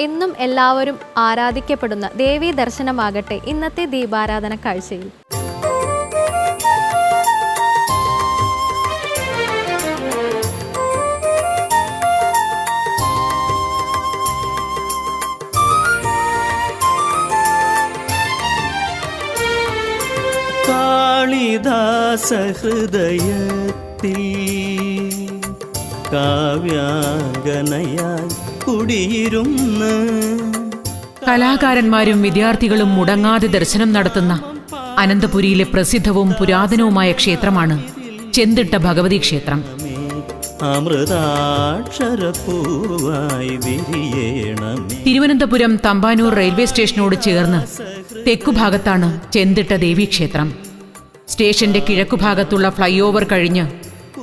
എന്നും എല്ലാവരും ആരാധിക്കപ്പെടുന്ന ദേവീ ദർശനമാകട്ടെ ഇന്നത്തെ ദീപാരാധന കാഴ്ചയിൽ. കാളിദാസഹൃദയത്തിൽ കാവ്യാംഗനയായി കുടിയിരുന്ന് കലാകാരന്മാരും വിദ്യാർത്ഥികളും മുടങ്ങാതെ ദർശനം നടത്തുന്ന അനന്തപുരിയിലെ പ്രസിദ്ധവും പുരാതനവുമായ ക്ഷേത്രമാണ് ചെന്തിട്ട ഭഗവതി ക്ഷേത്രം. തിരുവനന്തപുരം തമ്പാനൂർ റെയിൽവേ സ്റ്റേഷനോട് ചേർന്ന് തെക്കുഭാഗത്താണ് ചെന്തിട്ട ദേവീക്ഷേത്രം സ്റ്റേഷന്റെ കിഴക്കുഭാഗത്തുള്ള ഫ്ലൈ ഓവർ കഴിഞ്ഞ്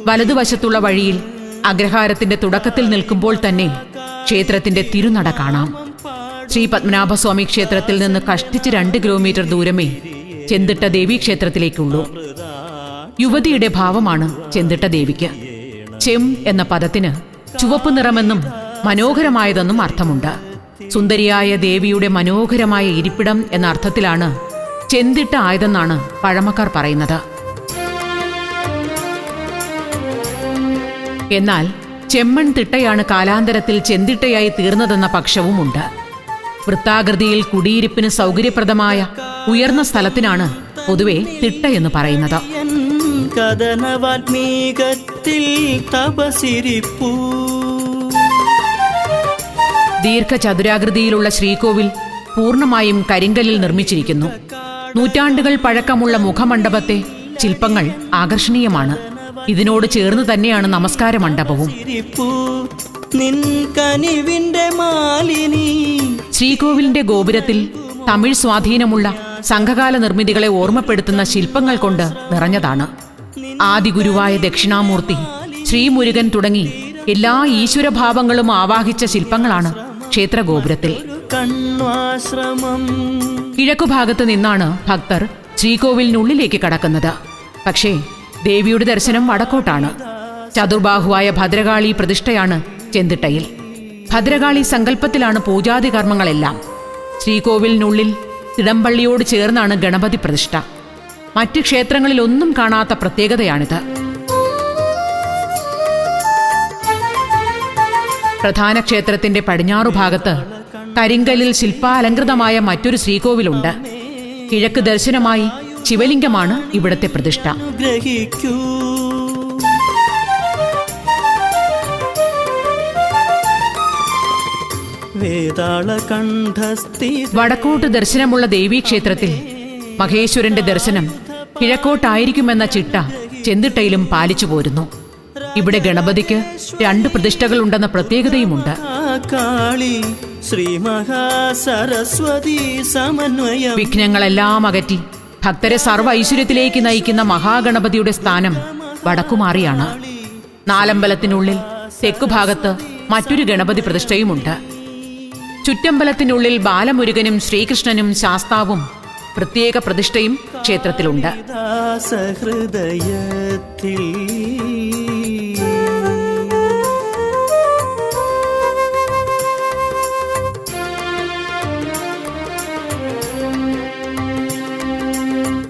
വലതുവശത്തുള്ള വഴിയിൽ അഗ്രഹാരത്തിന്റെ തുടക്കത്തിൽ നിൽക്കുമ്പോൾ തന്നെ ക്ഷേത്രത്തിന്റെ തിരുനട കാണാം. ശ്രീ പത്മനാഭസ്വാമി ക്ഷേത്രത്തിൽ നിന്ന് കഷ്ടിച്ച് രണ്ട് കിലോമീറ്റർ ദൂരമേ ചെന്തിട്ട ദേവീക്ഷേത്രത്തിലേക്കുള്ളൂ യുവതിയുടെ ഭാവമാണ് ചെന്തിട്ട ദേവിക്ക്. ചെം എന്ന പദത്തിന് ചുവപ്പ് നിറമെന്നും മനോഹരമായതെന്നും അർത്ഥമുണ്ട്. സുന്ദരിയായ ദേവിയുടെ മനോഹരമായ ഇരിപ്പിടം എന്ന അർത്ഥത്തിലാണ് ചെന്തിട്ട ആയതെന്നാണ് പഴമക്കാർ പറയുന്നത്. എന്നാൽ ചെമ്മൺ തിട്ടയാണ് കാലാന്തരത്തിൽ ചെന്തിട്ടയായി തീർന്നതെന്ന പക്ഷവുമുണ്ട്. വൃത്താകൃതിയിൽ കുടിയിരിപ്പിന് സൗകര്യപ്രദമായ ഉയർന്ന സ്ഥലത്തിനാണ് പൊതുവെ തിട്ട എന്ന് പറയുന്നത്. കഥനവാത്മീകത്തിൽ തപസിരിപ്പൂ ദീർഘചതുരാകൃതിയിലുള്ള ശ്രീകോവിൽ പൂർണമായും കരിങ്കല്ലിൽ നിർമ്മിച്ചിരിക്കുന്നു. നൂറ്റാണ്ടുകൾ പഴക്കമുള്ള മുഖമണ്ഡപത്തെ ശില്പങ്ങൾ ആകർഷണീയമാണ്. ഇതിനോട് ചേർന്ന് തന്നെയാണ് നമസ്കാര മണ്ഡപവും. ശ്രീകോവിലിന്റെ ഗോപുരത്തിൽ തമിഴ് സ്വാധീനമുള്ള സംഘകാല നിർമ്മിതികളെ ഓർമ്മപ്പെടുത്തുന്ന ശില്പങ്ങൾ കൊണ്ട് നിറഞ്ഞതാണ്. ആദിഗുരുവായ ദക്ഷിണാമൂർത്തി ശ്രീമുരുകൻ തുടങ്ങി എല്ലാ ഈശ്വരഭാവങ്ങളും ആവാഹിച്ച ശില്പങ്ങളാണ് ക്ഷേത്ര ഗോപുരത്തിൽ കണ്വാശ്രമം കിഴക്കുഭാഗത്ത് നിന്നാണ് ഭക്തർ ശ്രീകോവിലിനുള്ളിലേക്ക് കടക്കുന്നത്. പക്ഷേ ദേവിയുടെ ദർശനം വടക്കോട്ടാണ്. ചതുർബാഹുവായ ഭദ്രകാളി പ്രതിഷ്ഠയാണ് ചെന്തിട്ടയിൽ. ഭദ്രകാളി സങ്കല്പത്തിലാണ് പൂജാതി കർമ്മങ്ങളെല്ലാം. ശ്രീകോവിലിനുള്ളിൽ തിടമ്പള്ളിയോട് ചേർന്നാണ് ഗണപതി പ്രതിഷ്ഠ. മറ്റ് ക്ഷേത്രങ്ങളിലൊന്നും കാണാത്ത പ്രത്യേകതയാണിത്. പ്രധാന ക്ഷേത്രത്തിന്റെ പടിഞ്ഞാറു ഭാഗത്ത് കരിങ്കലിൽ ശില്പാലങ്കൃതമായ മറ്റൊരു ശ്രീകോവിലുണ്ട്. കിഴക്ക് ദർശനമായി ശിവലിംഗമാണ് ഇവിടത്തെ പ്രതിഷ്ഠ. വടക്കോട്ട് ദർശനമുള്ള ദേവീക്ഷേത്രത്തിൽ മഹേശ്വരന്റെ ദർശനം കിഴക്കോട്ടായിരിക്കുമെന്ന ചിട്ട ചെന്തിട്ടയിലും പാലിച്ചു പോരുന്നു. ഇവിടെ ഗണപതിക്ക് രണ്ട് പ്രതിഷ്ഠകളുണ്ടെന്ന പ്രത്യേകതയുമുണ്ട്. കാളി ശ്രീ മഹാസരസ്വതി സമന്വയം. വിഘ്നങ്ങളെല്ലാം അകറ്റി ഭക്തരെ സർവ ഐശ്വര്യത്തിലേക്ക് നയിക്കുന്ന മഹാഗണപതിയുടെ സ്ഥാനം വടക്കുമാറിയാണ്. നാലമ്പലത്തിനുള്ളിൽ തെക്കുഭാഗത്ത് മറ്റൊരു ഗണപതി പ്രതിഷ്ഠയുമുണ്ട്. ചുറ്റമ്പലത്തിനുള്ളിൽ ബാലമുരുകനും ശ്രീകൃഷ്ണനും ശാസ്താവും പ്രത്യേക പ്രതിഷ്ഠയും ക്ഷേത്രത്തിലുണ്ട്.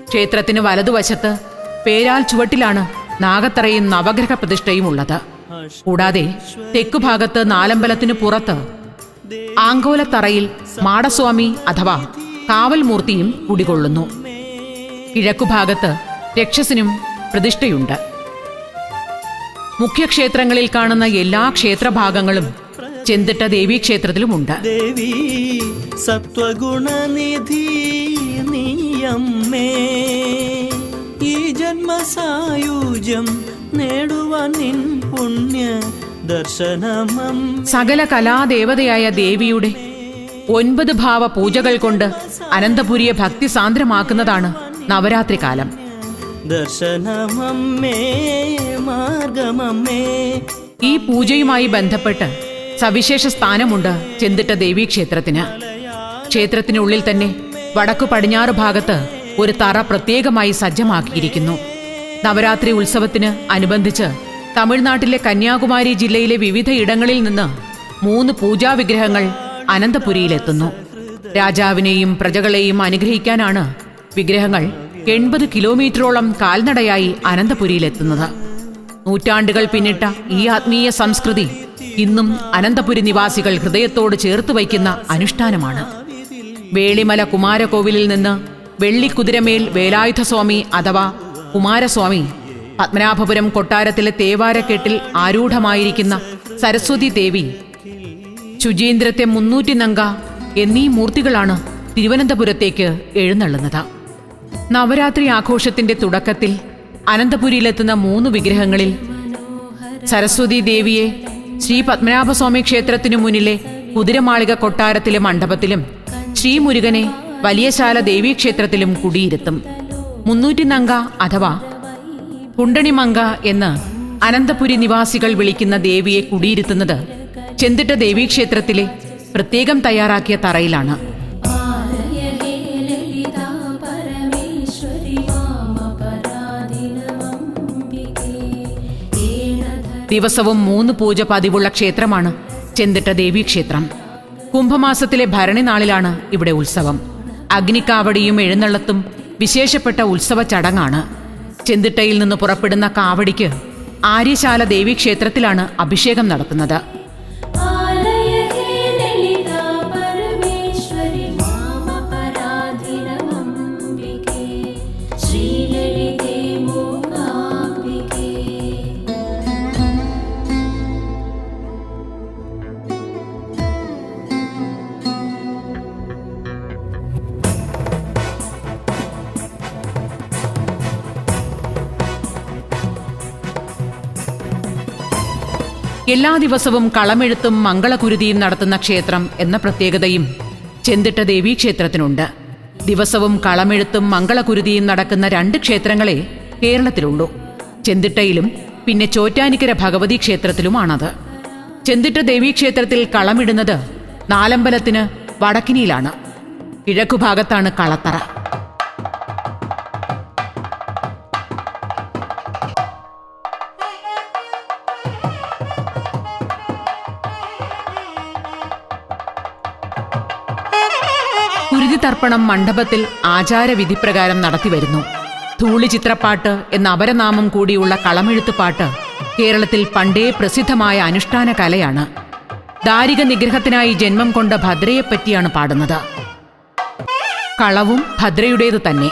ക്ഷേത്രത്തിന് വലതുവശത്ത് പേരാൽ ചുവട്ടിലാണ് നാഗത്തറയും നവഗ്രഹ പ്രതിഷ്ഠയും ഉള്ളത്. കൂടാതെ തെക്കുഭാഗത്ത് നാലമ്പലത്തിന് പുറത്ത് ആങ്കോലത്തറയിൽ മാടസ്വാമി അഥവാ കാവൽ മൂർത്തിയും കുടികൊള്ളുന്നു. കിഴക്കുഭാഗത്ത് രക്ഷസിനും പ്രതിഷ്ഠയുണ്ട്. മുഖ്യക്ഷേത്രങ്ങളിൽ കാണുന്ന എല്ലാ ക്ഷേത്രഭാഗങ്ങളും ചെന്തിട്ട ദേവീക്ഷേത്രത്തിലുമുണ്ട്. ദേവി സത്വഗുണനിധി നീയമ്മേ ഈ ജന്മസായുജ്യം നേടുവാൻ നിൻ പുണ്യ ദർശനമം സകല കലാദേവതയായ ദേവിയുടെ ഒൻപത് ഭാവ പൂജകൾ കൊണ്ട് അനന്തപുരിയെ ഭക്തി സാന്ദ്രമാക്കുന്നതാണ് നവരാത്രി കാലം. ദർശനമമ്മേ മാർഗമമ്മേ ഈ പൂജയുമായി ബന്ധപ്പെട്ട് സവിശേഷ സ്ഥാനമുണ്ട് ചെന്തിട്ട ദേവീക്ഷേത്രത്തിന്. ക്ഷേത്രത്തിനുള്ളിൽ തന്നെ വടക്കു പടിഞ്ഞാറ് ഭാഗത്ത് ഒരു തറ പ്രത്യേകമായി സജ്ജമാക്കിയിരിക്കുന്നു. നവരാത്രി ഉത്സവത്തിന് അനുബന്ധിച്ച് തമിഴ്നാട്ടിലെ കന്യാകുമാരി ജില്ലയിലെ വിവിധ ഇടങ്ങളിൽ നിന്ന് മൂന്ന് പൂജാവിഗ്രഹങ്ങൾ അനന്തപുരിയിലെത്തുന്നു. രാജാവിനെയും പ്രജകളെയും അനുഗ്രഹിക്കാനാണ് വിഗ്രഹങ്ങൾ എൺപത് കിലോമീറ്ററോളം കാൽനടയായി അനന്തപുരിയിലെത്തുന്നത്. നൂറ്റാണ്ടുകൾ പിന്നിട്ട ഈ ആത്മീയ സംസ്കൃതി ഇന്നും അനന്തപുരി നിവാസികൾ ഹൃദയത്തോട് ചേർത്ത് വയ്ക്കുന്ന അനുഷ്ഠാനമാണ്. വേളിമല കുമാരകോവിലിൽ നിന്ന് വെള്ളിക്കുതിരമേൽ വേലായുധസ്വാമി അഥവാ കുമാരസ്വാമി പത്മനാഭപുരം കൊട്ടാരത്തിലെ തേവാരക്കെട്ടിൽ ആരൂഢമായിരിക്കുന്ന സരസ്വതി ദേവി ശുചീന്ദ്രത്തെ മുന്നൂറ്റി നങ്ക എന്നീ മൂർത്തികളാണ് തിരുവനന്തപുരത്തേക്ക് എഴുന്നള്ളുന്നത്. നവരാത്രി ആഘോഷത്തിന്റെ തുടക്കത്തിൽ അനന്തപുരിയിലെത്തുന്ന മൂന്ന് വിഗ്രഹങ്ങളിൽ സരസ്വതി ദേവിയെ ശ്രീ പത്മനാഭസ്വാമി ക്ഷേത്രത്തിനു മുന്നിലെ കുതിരമാളിക കൊട്ടാരത്തിലെ മണ്ഡപത്തിലും ശ്രീമുരുകനെ വലിയശാല ദേവീക്ഷേത്രത്തിലും കുടിയിരുത്തും. മുന്നൂറ്റി നങ്ക അഥവാ കുണ്ടണിമങ്ക എന്ന് അനന്തപുരി നിവാസികൾ വിളിക്കുന്ന ദേവിയെ കുടിയിരുത്തുന്നത് ചെന്തിട്ട ദേവീക്ഷേത്രത്തിലെ പ്രത്യേകം തയ്യാറാക്കിയ തറയിലാണ്. ദിവസവും മൂന്ന് പൂജ പതിവുള്ള ക്ഷേത്രമാണ് ചെന്തിട്ട ദേവീക്ഷേത്രം. കുംഭമാസത്തിലെ ഭരണി നാളിലാണ് ഇവിടെ ഉത്സവം. അഗ്നിക്കാവടിയും എഴുന്നള്ളത്തും വിശേഷപ്പെട്ട ഉത്സവ ചടങ്ങാണ്. ചെന്തിട്ടയിൽ നിന്ന് പുറപ്പെടുന്ന കാവടിക്ക് ആര്യശാല ദേവീക്ഷേത്രത്തിലാണ് അഭിഷേകം നടത്തുന്നത് എല്ലാ ദിവസവും കളമെഴുത്തും മംഗളകുരുതിയും നടത്തുന്ന ക്ഷേത്രം എന്ന പ്രത്യേകതയും ചെന്തിട്ട ദേവീ ക്ഷേത്രത്തിനുണ്ട്. ദിവസവും കളമെഴുത്തും മംഗളകുരുതിയും നടക്കുന്ന രണ്ട് ക്ഷേത്രങ്ങളെ കേരളത്തിലുള്ളൂ. ചെന്തിട്ടയിലും പിന്നെ ചോറ്റാനിക്കര ഭഗവതി ക്ഷേത്രത്തിലുമാണത്. ചെന്തിട്ട ദേവീ ക്ഷേത്രത്തിൽ കളമിടുന്നത് നാലമ്പലത്തിന് വടക്കിനിയിലാണ്. കിഴക്കുഭാഗത്താണ് കളത്തറ. തർപ്പണം മണ്ഡപത്തിൽ ആചാരവിധിപ്രകാരം നടത്തിവരുന്നു. ധൂളി ചിത്രപ്പാട്ട് എന്ന അപരനാമം കൂടിയുള്ള കളമെഴുത്ത് പാട്ട് കേരളത്തിൽ പണ്ടേ പ്രസിദ്ധമായ അനുഷ്ഠാന കലയാണ് ദാരിക നിഗ്രഹത്തിനായി ജന്മം കൊണ്ട ഭദ്രയെപ്പറ്റിയാണ് പാടുന്നത്. കളവും ഭദ്രയുടേതു തന്നെ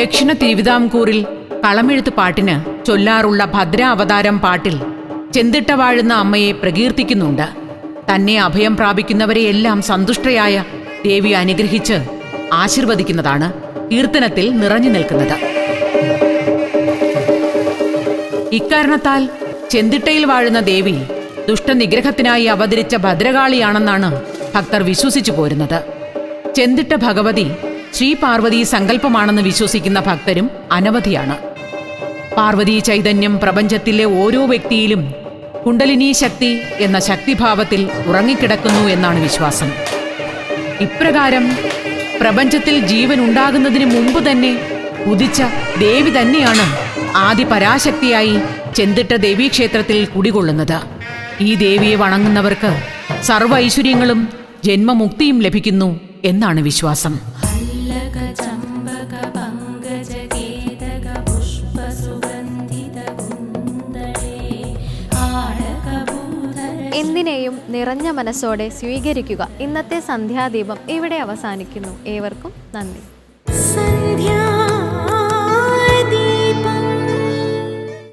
ദക്ഷിണ തിരുവിതാംകൂറിൽ കളമെഴുത്ത് പാട്ടിന് ചൊല്ലാറുള്ള ഭദ്ര അവതാരം പാട്ടിൽ ചെന്തിട്ട വാഴുന്ന അമ്മയെ പ്രകീർത്തിക്കുന്നുണ്ട്. തന്നെ അഭയം പ്രാപിക്കുന്നവരെയെല്ലാം സന്തുഷ്ടയായ ദേവി അനുഗ്രഹിച്ച് ആശീർവദിക്കുന്നതാണ് കീർത്തനത്തിൽ നിറഞ്ഞു നിൽക്കുന്നത്. ഇക്കാരണത്താൽ ചെന്തിട്ടയിൽ വാഴുന്ന ദേവി ദുഷ്ടനിഗ്രഹത്തിനായി അവതരിച്ച ഭദ്രകാളിയാണെന്നാണ് ഭക്തർ വിശ്വസിച്ചു പോരുന്നത്. ചെന്തിട്ട ഭഗവതി ശ്രീ പാർവതി സങ്കല്പമാണെന്ന് വിശ്വസിക്കുന്ന ഭക്തരും അനവധിയാണ്. പാർവതി ചൈതന്യം പ്രപഞ്ചത്തിലെ ഓരോ വ്യക്തിയിലും കുണ്ടലിനി ശക്തി എന്ന ശക്തിഭാവത്തിൽ ഉറങ്ങിക്കിടക്കുന്നു എന്നാണ് വിശ്വാസം. ഇപ്രകാരം പ്രപഞ്ചത്തിൽ ജീവൻ ഉണ്ടാകുന്നതിന് മുമ്പ് തന്നെ ഉദിച്ച ദേവി തന്നെയാണ് ആദി പരാശക്തിയായി ചെന്തിട്ട ദേവീക്ഷേത്രത്തിൽ കുടികൊള്ളുന്നത്. ഈ ദേവിയെ വണങ്ങുന്നവർക്ക് സർവ ഐശ്വര്യങ്ങളും ജന്മമുക്തിയും ലഭിക്കുന്നു എന്നാണ് വിശ്വാസം. हल्लक चम्बक पङ्कज केतक पुष्प सुगन्धित कुन्दले आडकभूधर എന്തിനേയും നിറഞ്ഞ മനസ്സോടെ സ്വീകരിക്കുക ഇന്നത്തെ സന്ധ്യാദീപം ഇവിടെ അവസാനിക്കുന്നു ഏവർക്കും നന്ദി सन्ध्या